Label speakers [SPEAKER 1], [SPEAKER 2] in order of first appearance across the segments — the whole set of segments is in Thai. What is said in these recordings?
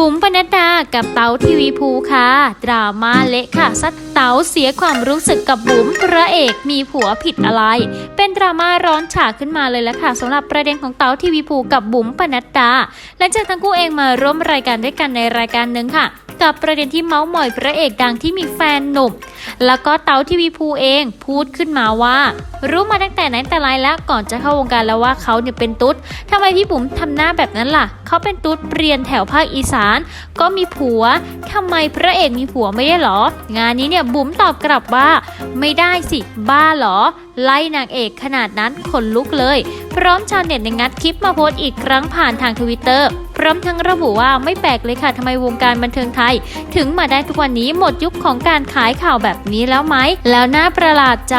[SPEAKER 1] บุ๋มปนัดดากับเต๋าทีวีภูค่ะ ดราม่าเละค่ะซัดเต๋าเสียความรู้สึกกับบุ๋มพระเอกมีผัวผิดอะไร เป็นดราม่าร้อนฉากขึ้นมาเลยละค่ะสำหรับประเด็นของเต๋าทีวีภูกับบุ๋มปนัดดาหลังจากทั้งคู่เองมาร่วมรายการด้วยกันในรายการหนึ่งค่ะ กับประเด็นที่เมาส์มอยพระเอกดังที่มีแฟนหนุ่ม แล้วก็เต๋าทีวีภูเองพูดขึ้นมาว่า รู้มาตั้งแต่ไหนแต่ไรแล้วก่อนจะเข้าวงการแล้วว่าเขาเนี่ยเป็นตุ๊ดทำไมพี่บุ๋มทำหน้าแบบนั้นล่ะ เขาเป็นตุ๊ดเรียนแถวภาคอีสาน ก็มีผัวทำไมพระเอกมีผัวไม่ได้หรอ งานนี้เนี่ยบุ๋มตอบกลับว่า ไม่ได้สิบ้าหรอ ไล่นางเอกขนาดนั้นขนลุกเลย พร้อมชาวเน็ตในงัดคลิปมาโพสต์อีกครั้งผ่านทางทวิตเตอร์ พร้อมทั้งระบุว่าไม่แปลกเลยค่ะทำไมวงการบันเทิงไทย ถึงมาได้ทุกวันนี้หมดยุคของการขายข่าวแบบนี้แล้วไหม แล้วน่าประหลาดใจ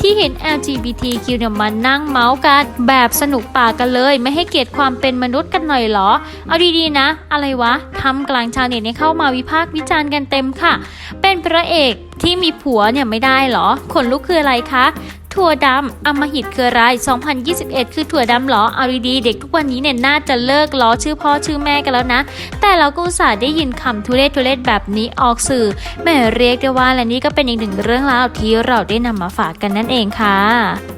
[SPEAKER 1] ที่เห็น LGBTQ เนี่ยมานั่งเมาส์กันแบบสนุกปากกันเลย ไม่ให้เกียรติความเป็นมนุษย์กันหน่อยเหรอ เอาดีๆนะ อะไรวะทำกลางชาวเน็ตเนี่ยเข้ามาวิพากษ์วิจารณ์กันเต็มค่ะ เป็นพระเอกที่มีผัวเนี่ยไม่ได้เหรอ ขนลุกคืออะไรคะถั่วดำอำมหิตคืออะไร 2021 คือถั่วดำเหรอ เอาดีๆ เด็กทุกวันนี้เนี่ยน่าจะเลิกล้อชื่อพ่อชื่อแม่กันแล้วนะ แต่เราก็อุตส่าห์ได้ยินคำทุเรศทุเรศแบบนี้ออกสื่อแม่เรียกได้ว่าและนี่ก็เป็นอีกหนึ่งเรื่องราวที่เราได้นำมาฝากกันนั่นเองค่ะ